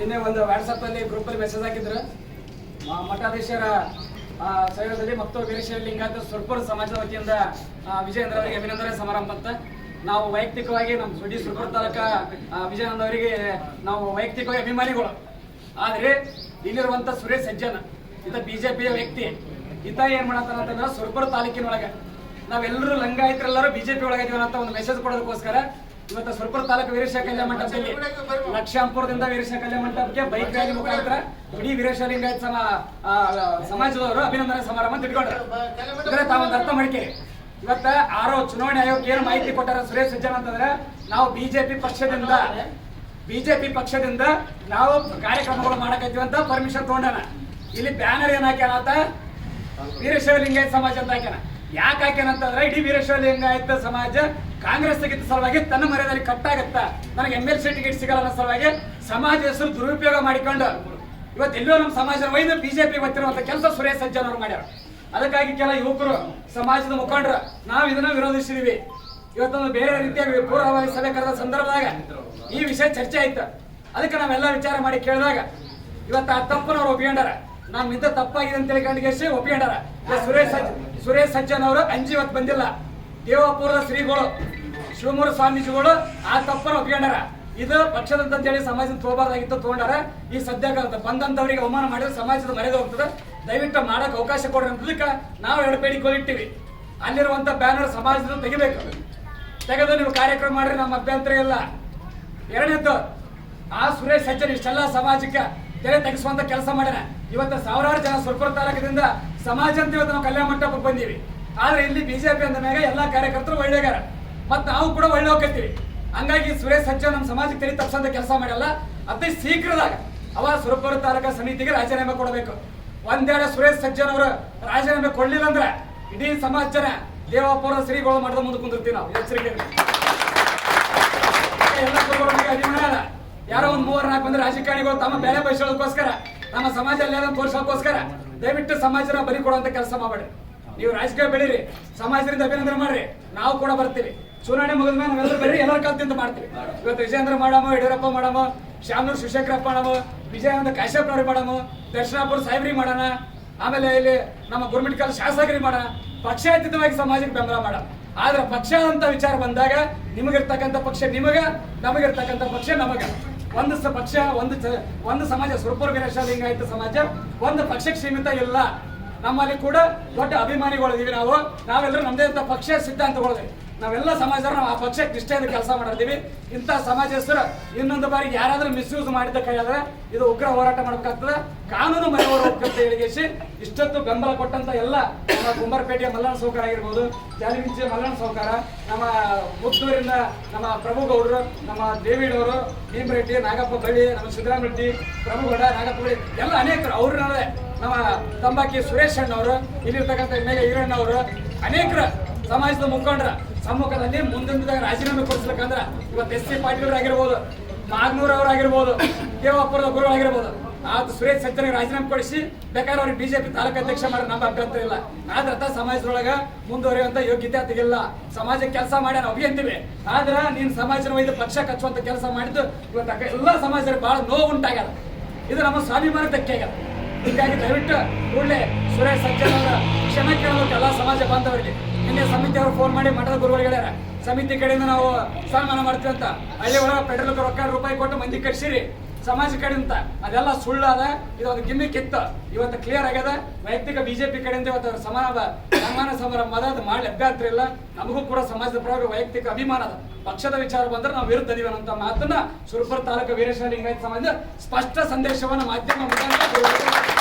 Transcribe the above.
ನಿನ್ನೆ ಒಂದು ವಾಟ್ಸಪ್ ಅಲ್ಲಿ ಗ್ರೂಪ್ ಅಲ್ಲಿ ಮೆಸೇಜ್ ಹಾಕಿದ್ರು. ಮಠಾಧೀಶರ ಸಹಯೋಗದಲ್ಲಿ ಮತ್ತು ವೀರಶೈವ ಲಿಂಗಾಯತ ಸುರ್ಪುರ ಸಮಾಜದ ವತಿಯಿಂದ ವಿಜಯೇಂದ್ರ ಅವರಿಗೆ ಅಭಿನಂದನೆ ಸಮಾರಂಭ ಅಂತ. ನಾವು ವೈಯಕ್ತಿಕವಾಗಿ ನಮ್ಮ ಸುಡಿ ಸುರ್ಪುರ ತಾಲೂಕ ವಿಜಯಾನಂದ ಅವರಿಗೆ ನಾವು ವೈಯಕ್ತಿಕವಾಗಿ ಅಭಿಮಾನಿಗಳು. ಆದ್ರೆ, ಇಲ್ಲಿರುವಂತ ಸುರೇಶ್ ಸಜ್ಜನ್ ಜೆ ಬಿಜೆಪಿಯ ವ್ಯಕ್ತಿ ಈತ ಏನ್ ಮಾಡತ್ತಾನ ಅಂತಂದ್ರೆ ಸುರ್ಪುರ ತಾಲೂಕಿನೊಳಗೆ. ನಾವೆಲ್ಲರೂ ಲಿಂಗಾಯತರೆಲ್ಲರೂ ಬಿಜೆಪಿ ಒಳಗಿದೀವಿ ಅಂತ ಒಂದು ಮೆಸೇಜ್ ಕೊಡೋದಕ್ಕೋಸ್ಕರ ಇವತ್ತು ಸುರಪುರ ತಾಲೂಕು ವೀರೇಶ ಕಲ್ಯಾಣ ಮಂಟಪದಲ್ಲಿ ಲಕ್ಷಾಂಪುರದಿಂದ ವೀರೇಶ ಕಲ್ಯಾಣ ಮಂಟಪಕ್ಕೆ ಬೈಕ್ ರ್ಯಾಲಿ ಮುಖಾಂತರ ಇಡೀ ವೀರೇಶ ಲಿಂಗಾಯತ್ ಸಮ ಸಮಾಜದವರು ಅಭಿನಂದನೆ ಸಮಾರಂಭ ತಿಳ್ಕೊಂಡ್ರೆ ತಾವೊಂದು ಅರ್ಥ ಮಾಡ್ಕೇರಿ ಇವತ್ತ ಆರೋ ಚುನಾವಣೆ ಆಯೋಗ ಏನು ಮಾಹಿತಿ ಕೊಟ್ಟಾರ ಸುರೇಶ್ ಸಜ್ಜನ್ ಅಂತಂದ್ರೆ ನಾವು ಬಿಜೆಪಿ ಪಕ್ಷದಿಂದ ಬಿಜೆಪಿ ಪಕ್ಷದಿಂದ ನಾವು ಕಾರ್ಯಕ್ರಮಗಳು ಮಾಡಕತ್ತೀವಿ ಅಂತ ಪರ್ಮಿಷನ್ ತಗೊಂಡಾನ. ಇಲ್ಲಿ ಬ್ಯಾನರ್ ಏನ್ ಹಾಕ್ಯಾನ ಅಂತ? ವೀರಶೈವ ಲಿಂಗಾಯತ ಸಮಾಜ ಅಂತ ಹಾಕ್ಯಾನ. ಯಾಕೆ ಹಾಕ್ಯಾನ ಅಂತಂದ್ರೆ ಇಡೀ ವೀರಶೈವ ಲಿಂಗಾಯತ್ ಸಮಾಜ ಕಾಂಗ್ರೆಸ್ ತೆಗೆದ ಸಲುವಾಗಿ ತನ್ನ ಮರ್ಯಾದಲ್ಲಿ ಕಟ್ಟಾಗತ್ತಾ ನನಗೆ ಎಂ ಎಲ್ ಸಿ ಟಿಕೆಟ್ ಸಿಗಲ್ಲ ಅನ್ನೋ ಸಲುವಾಗಿ ಸಮಾಜ ಹೆಸರು ದುರುಪಯೋಗ ಮಾಡಿಕೊಂಡು ಇವತ್ತು ಎಲ್ಲೋ ನಮ್ಮ ಸಮಾಜದ ಒಯ್ದು ಬಿಜೆಪಿ ಗೊತ್ತಿರುವಂತ ಕೆಲಸ ಸುರೇಶ್ ಸಜ್ಜನ್ ಅವರು ಮಾಡ್ಯಾರ. ಅದಕ್ಕಾಗಿ ಕೆಲ ಯುವಕರು ಸಮಾಜದ ಮುಖಂಡರು, ನಾವು ಇದನ್ನ ವಿರೋಧಿಸಿದೀವಿ. ಇವತ್ತೊಂದು ಬೇರೆ ರೀತಿಯ ಪೂರ್ವವಾಗಿ ಸಭೆ ಕರೆದ ಸಂದರ್ಭದಾಗ ಈ ವಿಷಯ ಚರ್ಚೆ ಆಯ್ತು. ಅದಕ್ಕೆ ನಾವೆಲ್ಲ ವಿಚಾರ ಮಾಡಿ ಕೇಳಿದಾಗ, ಇವತ್ತು ಆ ತಪ್ಪನ್ನು ಅವ್ರು ಒಪ್ಕೊಂಡಾರ ನಮ್ಮಿಂದ ತಪ್ಪಾಗಿದೆ ಅಂತ ಹೇಳಿ ಕಂಡಿಗೆಸಿ ಒಪ್ಕೊಂಡಾರ ಸುರೇಶ್ ಸಜ್ ಸುರೇಶ್ ಸಜ್ಜನ್ ಅವರು ಅಂಜಿ ಇವತ್ತು ಬಂದಿಲ್ಲ. ದೇವಪುರದ ಶ್ರೀಗಳು ಶಿವಮೂರ ಸ್ವಾಮೀಜಿಗಳು ಆ ತಪ್ಪನ್ನು ಒಪ್ಕೊಂಡಾರ. ಇದು ಪಕ್ಷದಂತ ಹೇಳಿ ಸಮಾಜದ ತಗೋಬಾರ್ದಾಗಿತ್ತು ತಗೊಂಡಾರ ಈ ಸದ್ಯಕ್ಕೆ ಬಂದಂತವರಿಗೆ ಅವಮಾನ ಮಾಡಿದ್ರೆ ಸಮಾಜದ ಮರ್ಯಾದೆ ಹೋಗ್ತದೆ. ದಯವಿಟ್ಟು ಮಾಡಕ್ ಅವಕಾಶ ಕೊಡ್ರಿ ಅಂತದಕ್ಕೆ ನಾವು ಎರಡು ಬೇಡಿಕೆ ಇಟ್ಟಿವಿ ಅಲ್ಲಿರುವಂತ ಬ್ಯಾನರ್ ಸಮಾಜದ ತೆಗಿಬೇಕು. ತೆಗೆದು ನೀವು ಕಾರ್ಯಕ್ರಮ ಮಾಡ್ರಿ, ನಮ್ಮ ಅಭ್ಯಂತರ ಇಲ್ಲ. ಎರಡನೇದ್ದು, ಆ ಸುರೇಶ್ ಸಜ್ಜನ್ ಇಷ್ಟೆಲ್ಲ ಸಮಾಜಕ್ಕೆ ತೆರೆ ತೆಗೆಸುವಂತ ಕೆಲಸ ಮಾಡ್ಯಾರ ಇವತ್ತು ಸಾವಿರಾರು ಜನ ಸುರ್ಪುರ ತಾಲೂಕದಿಂದ ಸಮಾಜ ಅಂತ ಇವತ್ತು ನಾವು ಕಲ್ಯಾಣ ಮಂಟಪಕ್ಕೆ ಬಂದೀವಿ. ಆದ್ರೆ ಇಲ್ಲಿ ಬಿಜೆಪಿ ಅಂದ ಮ್ಯಾಗ ಎಲ್ಲಾ ಕಾರ್ಯಕರ್ತರು ಒಳ್ಳೆಗಾರ ಮತ್ ನಾವು ಕೂಡ ಒಳ್ಳೆ ಹೋಗ್ತೀವಿ ಹಂಗಾಗಿ ಸುರೇಶ್ ಸಜ್ಜನ್ ನಮ್ಮ ಸಮಾಜಕ್ಕೆ ತೆರಿ ತಪ್ಪಿಸಂತ ಕೆಲಸ ಮಾಡಲ್ಲ ಅತಿ ಶೀಘ್ರದಾಗ ಅವ ಸುರಪುರ ತಾಲೂಕಾ ಸಮಿತಿಗೆ ರಾಜೀನಾಮೆ ಕೊಡಬೇಕು. ಒಂದೆರಡು ಸುರೇಶ್ ಸಜ್ಜನ್ ಅವರು ರಾಜೀನಾಮೆ ಕೊಡ್ಲಿಲ್ಲ ಅಂದ್ರೆ ಇಡೀ ಸಮಾಜ ಜನ ದೇವಾಪುರ ಶ್ರೀಗಳು ಮಾಡಿದ ಮುಂದೆ ಕುಂದಿರ್ತೀವಿ ನಾವು. ಎಚ್ಚರಿಕೆ ಯಾರೋ ಒಂದು ಮೂವರ್, ನಾಲ್ಕು ಮಂದಿ ರಾಜಕಾರಣಿಗಳು ತಮ್ಮ ಬೆಳೆ ಬಯಸೋದಕ್ಕೋಸ್ಕರ ನಮ್ಮ ಸಮಾಜದಲ್ಲಿ ಯಾರು ತೋರಿಸೋಕ್ಕೋಸ್ಕರ ದಯವಿಟ್ಟು ಸಮಾಜನ ಬಲಿ ಕೊಡುವಂತ ಕೆಲಸ ಮಾಡಬೇಡಿ ನೀವು ರಾಜಕೀಯ ಬೆಳೀರಿ, ಸಮಾಜದಿಂದ ಅಭಿನಂದನೆ ಮಾಡ್ರಿ. ನಾವು ಕೂಡ ಬರ್ತೀವಿ. ಚುನಾವಣೆ ಮುಗಿದ ಮೇಲೆ ನಾವೆಲ್ಲರೂ ಬರ್ರಿ ಎಲ್ಲರ ಕಲ್ತಿಂದ ಮಾಡ್ತೀವಿ. ಇವತ್ತು ವಿಜಯೇಂದ್ರ ಮಾಡಮ ಯಡಿಯೂರಪ್ಪ ಮಾಡಮ ಶ್ಯಾಮನೂರ್ ಶಿವಶೇಖರಪ್ಪ ಮಾಡಮ ವಿಜಯಾನಂದ ಕಾಶ್ಯಪ್ನವ್ರಿಗೆ ಮಾಡಮ ದರ್ಶನಾಪುರ ಸಾಹೇಬ್ರಿ ಮಾಡೋಣ, ಆಮೇಲೆ ಇಲ್ಲಿ ನಮ್ಮ ಗುರುಮಿಟ್ಕಲ್ ಶಾಸಕರಿಗೆ ಮಾಡೋಣ, ಪಕ್ಷಾತೀತವಾಗಿ ಸಮಾಜಕ್ಕೆ ಬೆಂಬಲ ಮಾಡ. ಆದ್ರೆ ಪಕ್ಷ ಅಂತ ವಿಚಾರ ಬಂದಾಗ ನಿಮಗಿರ್ತಕ್ಕಂಥ ಪಕ್ಷ ನಿಮಗ, ನಮಗಿರ್ತಕ್ಕಂಥ ಪಕ್ಷ ನಮಗ. ಒಂದು ಪಕ್ಷ, ಒಂದು ಒಂದು ಸಮಾಜ ಸುರಪುರ ವೀರಶ ಲಿಂಗಾಯತ ಸಮಾಜ, ಒಂದು ಪಕ್ಷಕ್ಕೆ ಸೀಮಿತ ಇಲ್ಲ. ನಮ್ಮಲ್ಲಿ ಕೂಡ ದೊಡ್ಡ ಅಭಿಮಾನಿಗಳಿದೀವಿ ನಾವು. ನಾವೆಲ್ಲರೂ ನಮ್ಮದೇ ಅಂತ ಪಕ್ಷ ಸಿದ್ಧಾಂತಗಳಿದೆ ನಾವೆಲ್ಲ ಸಮಾಜದವ್ರು, ನಾವು ಆ ಪಕ್ಷಕ್ಕೆ ನಿಷ್ಠೆಯಿಂದ ಕೆಲಸ ಮಾಡಿರ್ತೀವಿ. ಇಂಥ ಸಮಾಜ ಹೆಸರು ಇನ್ನೊಂದು ಬಾರಿ ಯಾರಾದರೂ ಮಿಸ್ಯೂಸ್ ಮಾಡಿದ ಕೈಯಾದ್ರೆ ಇದು ಉಗ್ರ ಹೋರಾಟ ಮಾಡ್ಬೇಕಾಗ್ತದೆ. ಕಾನೂನು ಮನೆಯವರು ಅಂತ ಹೇಳಿಗೆಸಿ ಇಷ್ಟೊತ್ತು ಬೆಂಬಲ ಕೊಟ್ಟಂತ ಎಲ್ಲ ನಮ್ಮ ಕುಂಬಾರಪೇಟೆಯ ಮಲ್ಲಣ್ಣ ಸೌಕಾರ ಆಗಿರ್ಬೋದು ಜಾಲಿಮಿಂಚಿಯ ಮಲ್ಲಣ್ಣ ಸೌಕರ, ನಮ್ಮ ಮುತ್ತೂರಿನ ನಮ್ಮ ಪ್ರಭು ಗೌಡರು, ನಮ್ಮ ದೇವಿಡವರು ಭೀಮರೆಡ್ಡಿ, ನಾಗಪ್ಪ ಬಳ್ಳಿ, ನಮ್ಮ ಸಿದ್ದರಾಮ ರೆಡ್ಡಿ ಪ್ರಭುಗೌಡ ನಾಗಪ್ಪ ಬಳ್ಳಿ, ಎಲ್ಲ ಅನೇಕರು. ಅವ್ರ ನಮ್ಮ ತಂಬಾಕಿ ಸುರೇಶ್ ಅಣ್ಣವರು, ಇಲ್ಲಿರ್ತಕ್ಕಂಥ ಮೇಲೆ ಎ ಅವರು ಅನೇಕರ ಸಮಾಜದ ಮುಖಂಡರ ಸಮ್ಮುಖದಲ್ಲಿ ಮುಂದಿನ ರಾಜೀನಾಮೆ ಕೊಡಿಸ್ಬೇಕಂದ್ರ ಇವತ್ತು ಎಸ್ ಸಿ ಪಾಟೀಲ್ ಆಗಿರ್ಬೋದು ನಾಗ್ನೂರ್ ಅವರಾಗಿರ್ಬೋದು ದೇವಪ್ಪರದ ಗುರುಗಳಾಗಿರ್ಬೋದು ಆತ ಸುರೇಶ್ ಸಜ್ಜನಿಗೆ ರಾಜೀನಾಮೆ ಕೊಡಿಸಿ ಬೇಕಾದ್ರೆ ಅವ್ರಿಗೆ ಬಿಜೆಪಿ ತಾಲೂಕು ಅಧ್ಯಕ್ಷ ಮಾಡಿ ನಮ್ಮ ಅಭ್ಯಂತರ ಇಲ್ಲ. ಆದ್ರೆ ಆತ ಸಮಾಜದೊಳಗ ಮುಂದುವರಿಯುವಂತ ಯೋಗ್ಯತೆ ಆತಗಿಲ್ಲ ಸಮಾಜಕ್ಕೆ ಕೆಲಸ ಮಾಡಿ ನಾವು ಅಭಿಯಂತೀವಿ. ಆದ್ರೆ ನೀನು ಸಮಾಜನ ಒಯ್ದು ಪಕ್ಷ ಕಚ್ಚುವಂತ ಕೆಲಸ ಮಾಡಿದ್ದು, ಇವತ್ತು ಎಲ್ಲ ಸಮಾಜದಲ್ಲಿ ಬಹಳ ನೋವು ಉಂಟಾಗ್ಯದ. ಇದು ನಮ್ಮ ಸ್ವಾಭಿಮಾನ ಧಕ್ಕೆ ಆಗ್ಯದ. ಹೀಗಾಗಿ ದಯವಿಟ್ಟು ಕೂಡಲೇ ಸುರೇಶ್ ಸಜ್ಜನ್ ಅವರ ಕ್ಷಮೆ ಕೇಳಬೇಕು ಎಲ್ಲ ಸಮಾಜ ಬಾಂಧವರಿಗೆ. ನಿನ್ನೆ ಸಮಿತಿ ಅವರು ಫೋನ್ ಮಾಡಿ ಮಠದ ಗುರುಗಳು ಹೇಳ್ಯಾರ, ಸಮಿತಿ ಕಡೆಯಿಂದ ನಾವು ಸನ್ಮಾನ ಮಾಡ್ತೀವಿ ಅಂತ. ಹಳ್ಳಿ ಒಳಗೆ ಪೆಟ್ರೋಲ್ ರೊಕ್ಕ ರೂಪಾಯಿ ಕೊಟ್ಟು ಮಂದಿ ಕಟ್ಸಿರಿ. ಸಮಾಜ ಕಡೆಯಿಂದ ಅದೆಲ್ಲ ಸುಳ್ಳು ಅದ ಇದೊಂದು ಗಿಮ್ಮಿಕ್ ಇತ್ತು. ಇವತ್ತು ಕ್ಲಿಯರ್ ಆಗ್ಯದ. ವೈಯಕ್ತಿಕ ಬಿಜೆಪಿ ಕಡೆಯಿಂದ ಇವತ್ತು ಸಮಾನ ಸನ್ಮಾನ ಸಮಾರಂಭ ಅದ ಅದು ಮಾಡಿ ಅಭ್ಯಂತರ ಇಲ್ಲ. ನಮಗೂ ಕೂಡ ಸಮಾಜದ ಪರವಾಗಿ ವೈಯಕ್ತಿಕ ಅಭಿಮಾನ ಅದ. ಪಕ್ಷದ ವಿಚಾರ ಬಂದ್ರೆ ನಾವು ವಿರುದ್ಧ ಇದೀವಿ ಅನ್ನೋ ಮಾತನ್ನ ಸುರಪುರ ತಾಲೂಕು ವೀರೇಶ್ವರ ಲಿಂಗಾಯತ್ ಸಮಾಜ ಸ್ಪಷ್ಟ ಸಂದೇಶವನ್ನು ಮಾಧ್ಯಮ ಮುಖಾಂತರ